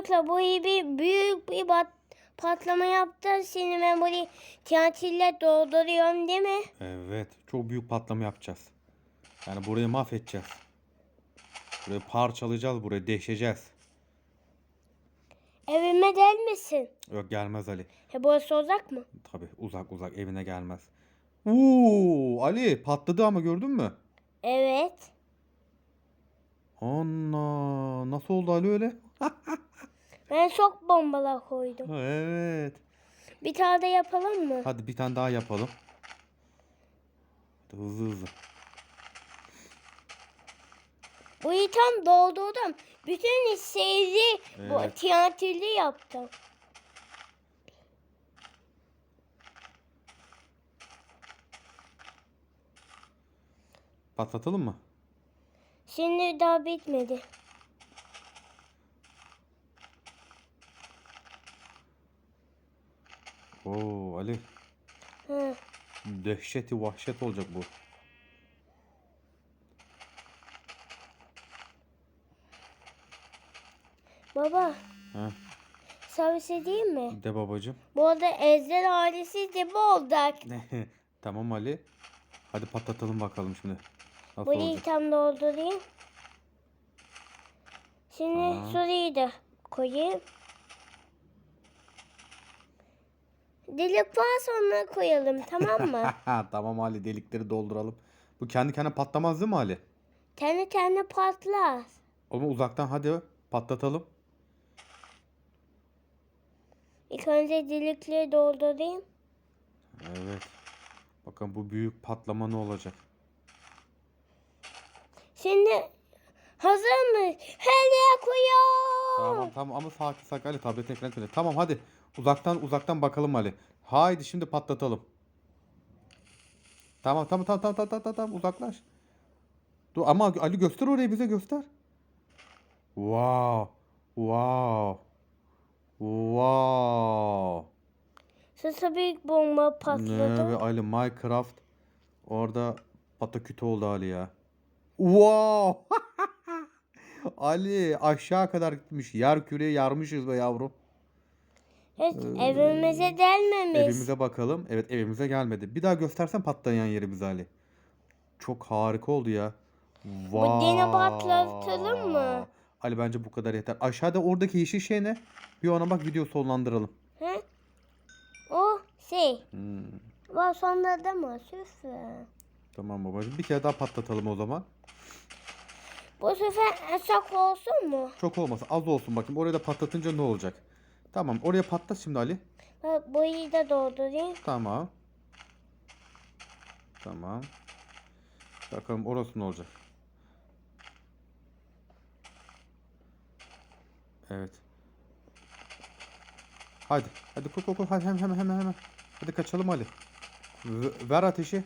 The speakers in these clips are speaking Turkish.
Çocuklar bu iyi bir büyük bir bat, patlama yaptı. Şimdi ben burayı TNT'yle dolduruyorum değil mi? Evet. Çok büyük patlama yapacağız. Yani burayı mahvedeceğiz. Burayı parçalayacağız. Burayı deşeceğiz. Evime gelmesin. Yok gelmez Ali. He burası uzak mı? Tabi uzak uzak evine gelmez. Uuu Ali patladı ama gördün mü? Evet. Anna nasıl oldu Ali öyle? Ben çok bombalar koydum. Evet. Bir tane de yapalım mı? Hadi bir tane daha yapalım. Hızlı hızlı. Burayı tam doldurdum. Bütün bu Evet. TNT'li yaptım. Patlatalım mı? Şimdi daha bitmedi. Oo Ali Hı. dehşeti vahşet olacak bu. Baba Ha, servis edeyim mi? de babacım. Bu arada Ezder ailesi de bu olacak. tamam Ali. Hadi patlatalım bakalım şimdi. Nasıl Burayı olacak? tam doldurayım. Şimdi Tamam. şurayı da koyayım. Delikten sonra koyalım tamam mı? tamam Ali delikleri dolduralım. Bu kendi kendine patlamaz değil mi Ali? kendi kendine patlar. Oğlum uzaktan hadi patlatalım. İlk önce delikleri doldurayım. Evet. Bakın bu büyük patlama ne olacak? Şimdi hazır mı? Her koyuyor. Tamam tamam ama sakin sakin Ali tabletin ekranı kırıyor. Tamam hadi uzaktan uzaktan bakalım Ali. Haydi şimdi patlatalım. Tamam tamam tamam tamam tamam tamam, tamam uzaklaş. Dur ama Ali göster orayı bize göster. Wow. Wow. Wow. Sırsa büyük bomba Ne patladı. be Ali Minecraft orada patakütü oldu Ali ya. Wow. Ali aşağı kadar gitmiş. Yer küreği yarmışız be yavrum. Hiç evimize gelmemiş. Evimize bakalım. Evet evimize gelmedi. Bir daha göstersen patlayan yeri bize Ali. Çok harika oldu ya. Bu dini patlatalım mı? Ali bence bu kadar yeter. Aşağıda oradaki yeşil şey ne? Bir ona bak video sonlandıralım. He? O şey. Hmm, Var sonra da mı? Süper. Tamam babacığım. Bir kere daha patlatalım o zaman. Bu sefer çok olsun mu? Çok olmasın. Az olsun bakayım. Oraya da patlatınca ne olacak? Tamam. Oraya patlat şimdi Ali. Bak boyu da doldurayım. Tamam. Tamam. Bakalım orası ne olacak? Evet. Hadi. Hadi koy koy koy. Hadi hemen hemen hemen hemen. Hadi kaçalım Ali. V- ver ateşi.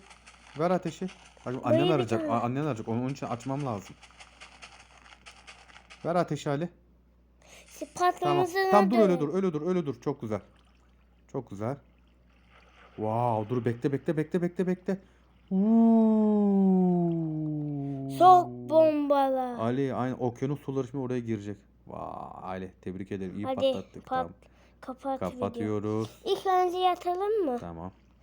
Ver ateşi. Hadi annen arayacak. Annen arayacak. Onun için açmam lazım. Ver ateşi Ali. Şu Tamam. Tamam dur öyle dur. Öyle dur. Öyle dur. Çok güzel. Çok güzel. Wow, dur bekle bekle bekle bekle bekle. Uuu. Çok bombalar. Ali aynı okyanus suları şimdi oraya girecek. Vay Ali tebrik ederim. İyi Hadi patlattık. pat, Tamam. kapat video. Kapatıyoruz. İlk önce yatalım mı? Tamam.